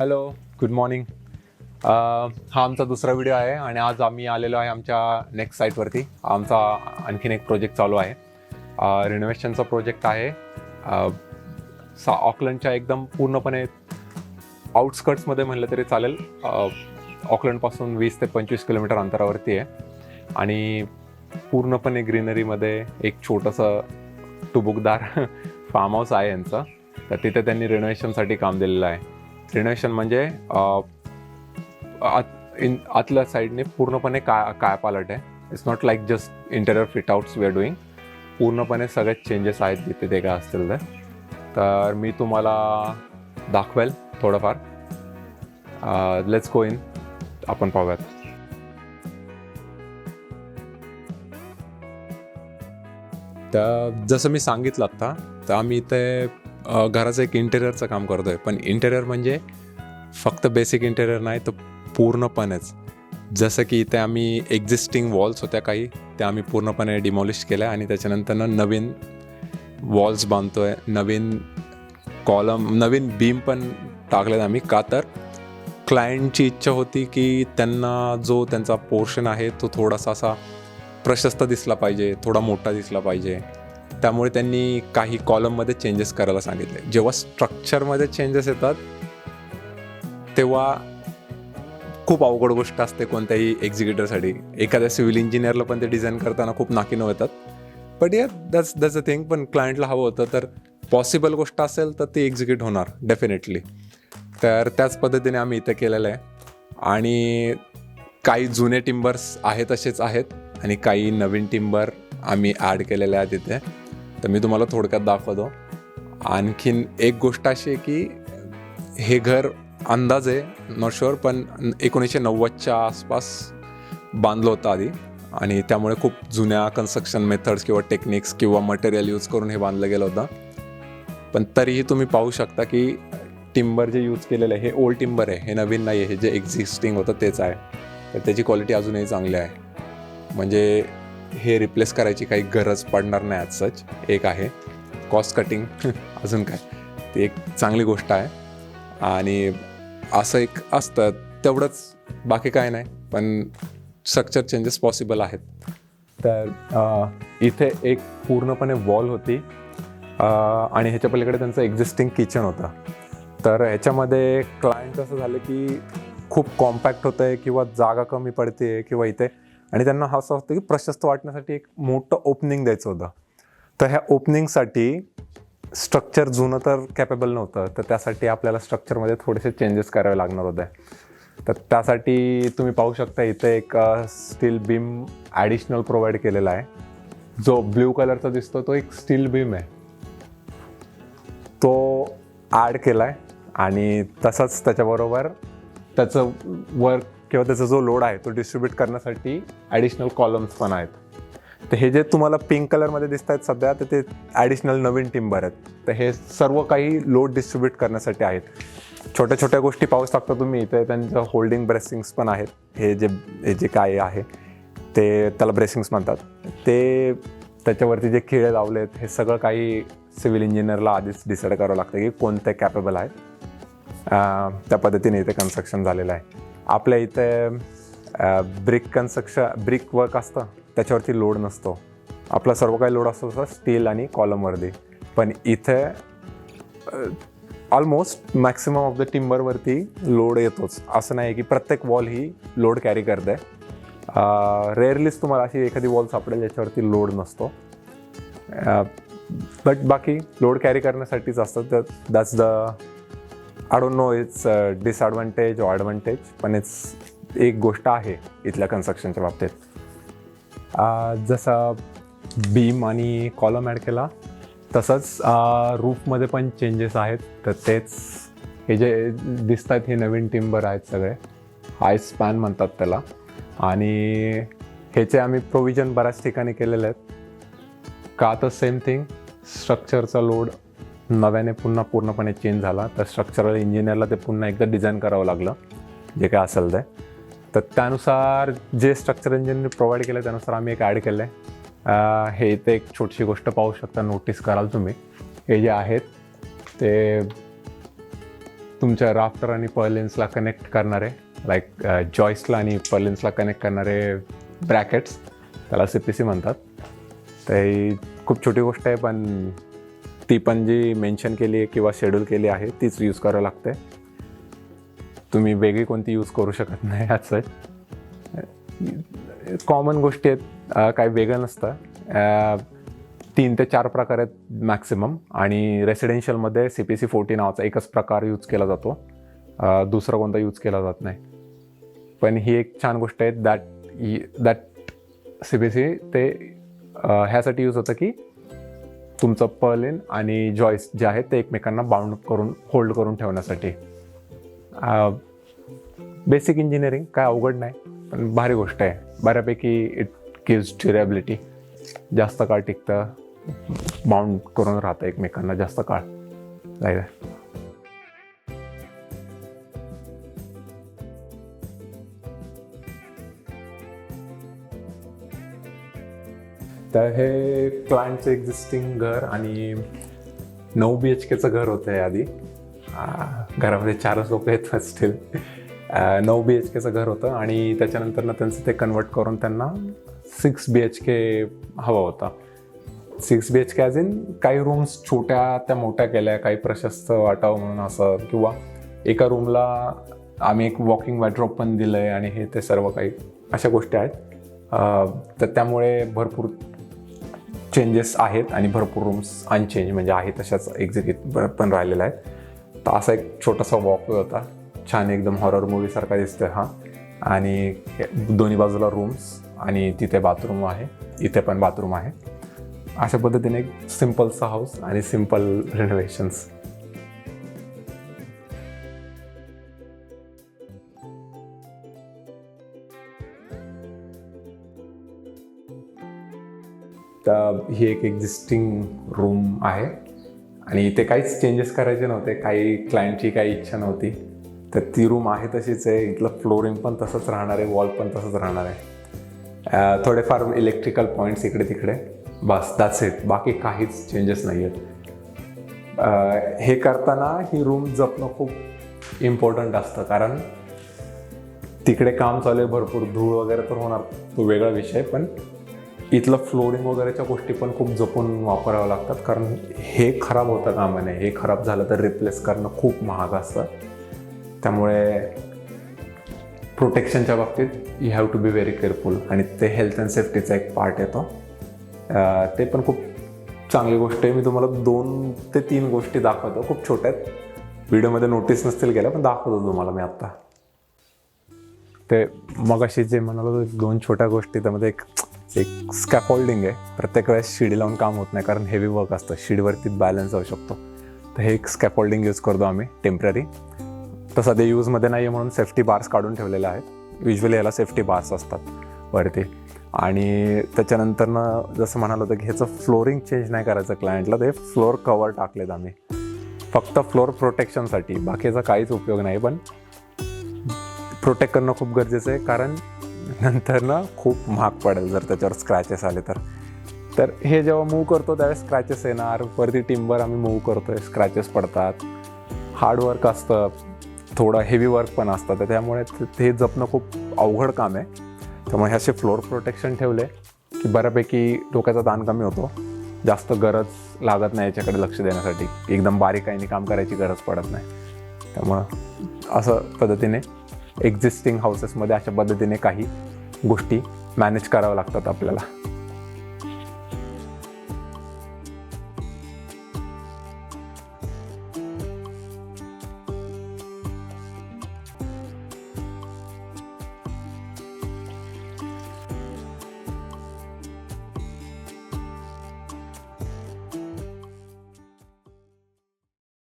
Hello good morning हा आमचा दुसरा व्हिडिओ आहे आणि आज आम्ही आलेलो आहे आमच्या नेक्स्ट साईटवरती आमचा आणखीन एक प्रोजेक्ट चालू आहे. Uh, रिनोव्हेशनचा प्रोजेक्ट आहे. Uh, सा ऑकलंडच्या एकदम पूर्णपणे आउटस्कट्समध्ये म्हणलं तरी चालेल. Uh, ऑकलंडपासून वीस ते पंचवीस किलोमीटर अंतरावरती आहे. आणि पूर्णपणे ग्रीनरीमध्ये एक छोटंसं टुबुकदार फार्म हाऊस आहे यांचं. तर तिथे त्यांनी रिनोव्हेशनसाठी काम दिलेलं आहे. रिनेशन म्हणजे आत इन आतल्या साईडने पूर्णपणे काय काय पालट आहे. It's not like just interior fit outs we are doing पूर्णपणे सगळे चेंजेस आहेत जिथे ते काय असतील ते. तर मी तुम्हाला दाखवेल थोडंफार. लेट्स गो इन आपण पाहूयात. तर जसं मी सांगितलं आत्ता तर आम्ही इथे घराचं एक इंटेरियरचं काम करतोय. पण इंटेरियर म्हणजे फक्त बेसिक इंटेरियर नाही तर पूर्णपणेच. जसं की इथे आम्ही एक्झिस्टिंग वॉल्स होत्या काही त्या आम्ही पूर्णपणे डिमॉलिश केल्या आणि त्याच्यानंतरनं नवीन वॉल्स बांधतोय. नवीन कॉलम नवीन बीम पण टाकलेत आम्ही का तर क्लायंटची इच्छा होती की त्यांना जो त्यांचा पोर्शन आहे तो थोडासा असा प्रशस्त दिसला पाहिजे थोडा मोठा दिसला पाहिजे. त्यामुळे त्यांनी काही कॉलममध्ये चेंजेस करायला सांगितले. जेव्हा स्ट्रक्चरमध्ये चेंजेस येतात तेव्हा खूप अवघड गोष्ट असते कोणत्याही एक्झिक्युटरसाठी एखाद्या सिव्हिल इंजिनियरला पण ते डिझाईन करताना खूप नाकीनं होतात. बट या दॅट्स दॅट्स अ थिंग पण क्लायंटला हवं होतं तर पॉसिबल गोष्ट असेल तर ती एक्झिक्यूट होणार डेफिनेटली तर त्याच पद्धतीने आम्ही इथं केलेलं आहे. आणि काही जुने टिंबर्स आहेत तसेच आहेत. आणि काही नवीन टिंबर आम्ही ॲड केलेले आहेत इथे. तर मी तुम्हाला थोडक्यात दाखवतो. आणखीन एक गोष्ट अशी आहे की हे घर अंदाज आहे नॉट शुअर पण एकोणीसशे नव्वदच्या आसपास बांधलं होतं आधी. आणि त्यामुळे खूप जुन्या कन्स्ट्रक्शन मेथड्स किंवा टेक्निक्स किंवा मटेरियल यूज करून हे बांधलं गेलं होतं. पण तरीही तुम्ही पाहू शकता की टिंबर जे यूज केलेलं आहे हे ओल्ड टिंबर आहे हे नवीन नाही आहे हे जे एक्झिस्टिंग होतं तेच आहे. तर त्याची क्वालिटी अजूनही चांगली आहे. म्हणजे हे रिप्लेस करायची काही गरज पडणार नाही आज सच एक आहे कॉस्ट कटिंग अजून काय? ती एक चांगली गोष्ट आहे. आणि असं एक असतं तेवढंच बाकी काय नाही. पण स्ट्रक्चर चेंजेस पॉसिबल आहेत. तर इथे एक पूर्णपणे वॉल होती. आणि ह्याच्या पलीकडे त्यांचं एक्झिस्टिंग किचन होतं. तर ह्याच्यामध्ये क्लायंट असं झालं की खूप कॉम्पॅक्ट होतं आहे किंवा जागा कमी पडते किंवा इथे आणि त्यांना हा असं होतं की प्रशस्त वाटण्यासाठी एक मोठं ओपनिंग द्यायचं होतं. तर ह्या ओपनिंगसाठी स्ट्रक्चर जुनं तर कॅपेबल नव्हतं. तर त्यासाठी आपल्याला स्ट्रक्चरमध्ये थोडेसे चेंजेस करावे लागणार होते. तर त्यासाठी तुम्ही पाहू शकता इथे एक स्टील बीम ॲडिशनल प्रोव्हाइड केलेला आहे. जो ब्ल्यू कलरचा दिसतो तो एक स्टील बीम आहे. तो ॲड केला आहे आणि तसंच त्याच्याबरोबर त्याचं वर्क किंवा त्याचा जो लोड आहे तो डिस्ट्रीब्यूट करण्यासाठी ॲडिशनल कॉलम्स पण आहेत. तर हे जे तुम्हाला पिंक कलरमध्ये दिसत आहेत सध्या तर ते ॲडिशनल नवीन टिंबर आहेत. तर हे सर्व काही लोड डिस्ट्रीब्यूट करण्यासाठी आहेत. छोट्या छोट्या गोष्टी पाहू शकता तुम्ही इथे त्यांचं होल्डिंग ब्रेसिंग्स पण आहेत. हे जे हे जे काय आहे ते त्याला ब्रेसिंग्स म्हणतात. ते त्याच्यावरती जे खिळे लावलेत हे सगळं काही सिव्हिल इंजिनियरला आधीच डिसाईड करावं लागतं की कोणते कॅपेबल आहेत. त्या पद्धतीने इथे कन्स्ट्रक्शन झालेलं आहे. आपल्या इथे ब्रिक कन्स्ट्रक्शन ब्रिक वर्क असतं. त्याच्यावरती लोड नसतो. आपला सर्व काही लोड असतो तसं स्टील आणि कॉलमवरती पण इथे ऑलमोस्ट मॅक्सिमम ऑफ द टिंबरवरती लोड येतोच. असं नाही की प्रत्येक वॉल ही लोड कॅरी करते. रेअरलीच तुम्हाला अशी एखादी वॉल सापडेल ज्याच्यावरती लोड नसतो. बट बाकी लोड कॅरी करण्यासाठीच असतं. तर that's the I don't know it's disadvantage or advantage पण इट्स एक गोष्ट आहे इथल्या कन्स्ट्रक्शनच्या बाबतीत. जसं बीम आणि कॉलम ॲड केला तसंच रूफमध्ये पण चेंजेस आहेत तर तेच हे जे दिसत आहेत हे नवीन टिंबर आहेत सगळे. हाय स्पॅन म्हणतात त्याला. आणि ह्याचे आम्ही प्रोव्हिजन बऱ्याच ठिकाणी केलेले आहेत. का तर सेम थिंग स्ट्रक्चरचा लोड नव्याने पुन्हा पूर्णपणे चेंज झाला. तर स्ट्रक्चरल इंजिनियरला ते पुन्हा एकदा डिझाईन करावं लागलं जे काय असेल ते. तर त्यानुसार जे स्ट्रक्चर इंजिनियर प्रोव्हाइड केलं त्यानुसार आम्ही एक ॲड केलं आहे हे इथे एक छोटीशी गोष्ट पाहू शकता नोटीस कराल तुम्ही. हे जे आहेत ते तुमच्या राफ्टर आणि पर्लिन्सला कनेक्ट करणारे लाईक जॉईसला आणि पर्लिन्सला कनेक्ट करणारे ब्रॅकेट्स त्याला सी पी सी म्हणतात. तर ही खूप छोटी गोष्ट आहे पण ती पण जी मेन्शन केली आहे किंवा शेड्यूल केली आहे तीच यूज करावं लागते तुम्ही वेगळी कोणती यूज करू शकत नाही ह्याच कॉमन गोष्टी आहेत काही वेगळं नसतं. तीन ते चार प्रकार आहेत मॅक्सिमम आणि रेसिडेन्शियलमध्ये सी पी सी फोर्टी नावाचा एकच प्रकार यूज केला जातो. दुसरा कोणता यूज केला जात नाही. पण ही एक छान गोष्ट आहे that that C B C ते ह्यासाठी यूज होतं की तुमचं पर्लिन आणि जॉईस जे आहेत ते एकमेकांना बाउंड करून होल्ड करून ठेवण्यासाठी. बेसिक इंजिनिअरिंग काय अवघड नाही पण भारी गोष्ट आहे. बऱ्यापैकी इट गिव्ज ड्युरेबिलिटी जास्त काळ टिकतं बाउंड करून राहतं एकमेकांना जास्त काळ. लाईक तर हे क्लायंटचं एक्झिस्टिंग घर आणि नऊ बी एच केचं घर होतं हे आधी. घरामध्ये चारच लोक आहेत फर्स्टील नऊ बी एच केचं घर होतं आणि त्याच्यानंतर ना त्यांचं ते कन्वर्ट करून त्यांना सिक्स बी एच के हवा होता. Six B H K as in काही रूम्स छोट्या त्या मोठ्या केल्या काही प्रशस्त वाटावं म्हणून असं किंवा एका रूमला आम्ही एक वॉकिंग वॅड्रॉप पण दिलं आहे आणि हे ते सर्व काही अशा गोष्टी आहेत. तर त्यामुळे भरपूर चेंजेस आहेत आणि भरपूर रूम्स अनचेंज म्हणजे आहे तशाच एक्झिक्यूट पण राहिलेल्या आहेत. तर असा एक छोटासा वॉक होता. छान एकदम हॉरर मूवीसारखा दिसतो हा. आणि हे- दोन्ही बाजूला रूम्स आणि तिथे बाथरूम आहे. इथे पण बाथरूम आहे. अशा पद्धतीने एक सिम्पलचा हाऊस आणि सिंपल रेनोव्हेशन्स तर ही एक एक्झिस्टिंग रूम आहे. आणि इथे काहीच चेंजेस करायचे नव्हते. काही क्लायंटची काही इच्छा नव्हती. तर ती रूम आहे तशीच आहे. इथलं फ्लोरिंग पण तसंच राहणार आहे. वॉल पण तसंच राहणार आहे. थोडेफार इलेक्ट्रिकल पॉईंट्स इकडे तिकडे. बस दॅट्स इट बाकी काहीच चेंजेस नाही आहेत हे करताना ही रूम जपणं खूप इम्पॉर्टंट असतं. कारण तिकडे काम चालू आहे. भरपूर धूळ वगैरे तर होणार. तो वेगळा विषय. पण इथलं फ्लोरिंग वगैरेच्या गोष्टी पण खूप जपून वापराव्या लागतात. कारण हे खराब होतं कामाने हे खराब झालं तर रिप्लेस करणं खूप महाग असतं. त्यामुळे प्रोटेक्शनच्या बाबतीत you have to be very careful आणि ते हेल्थ अँड सेफ्टीचा एक पार्ट येतो. ते पण खूप चांगली गोष्ट आहे. मी तुम्हाला दोन ते तीन गोष्टी दाखवतो. खूप छोट्या आहेत. व्हिडिओमध्ये नोटीस नसतील गेल्या पण दाखवतो तुम्हाला मी आत्ता. ते मग अशी जे म्हणालो दोन छोट्या गोष्टी त्यामध्ये एक एक स्कॅफोल्डिंग आहे. प्रत्येक वेळेस शिडी लावून काम होत नाही कारण हेवी वर्क असतं. शिडीवरती बॅलन्स जाऊ शकतो. तर हे एक स्कॅफोल्डिंग यूज करतो आम्ही टेंपररी तर सध्या यूजमध्ये नाही आहे म्हणून सेफ्टी बार्स काढून ठेवलेले आहेत. युजली याला सेफ्टी बार्स असतात वरती. आणि त्याच्यानंतरनं जसं म्हणाल होतं की ह्याचं फ्लोरिंग चेंज नाही करायचं क्लायंटला ते फ्लोअर कवर टाकलेत आम्ही. फक्त फ्लोअर प्रोटेक्शनसाठी बाकीचा काहीच उपयोग नाही पण प्रोटेक्ट करणं खूप गरजेचं आहे. कारण नंतर ना खूप महाग पडेल जर त्याच्यावर स्क्रॅचेस आले तर. तर हे जेव्हा मूव करतो त्यावेळेस स्क्रॅचेस येणार. वरती टिंबर आम्ही मूव आहे स्क्रॅचेस पडतात. हार्ड वर्क असतं. थोडं हेवी वर्क पण असतं. तर त्यामुळे ते- जपणं खूप अवघड काम आहे. त्यामुळे हे असे फ्लोअर प्रोटेक्शन ठेवले की बऱ्यापैकी डोक्याचा ताण कमी होतो. जास्त गरज लागत नाही याच्याकडे लक्ष देण्यासाठी. एकदम बारीकाईने काम करायची गरज पडत नाही. त्यामुळं असं पद्धतीने एक्झिस्टिंग हाऊसेसमध्ये अशा पद्धतीने काही गोष्टी मॅनेज कराव्या लागतात आपल्याला.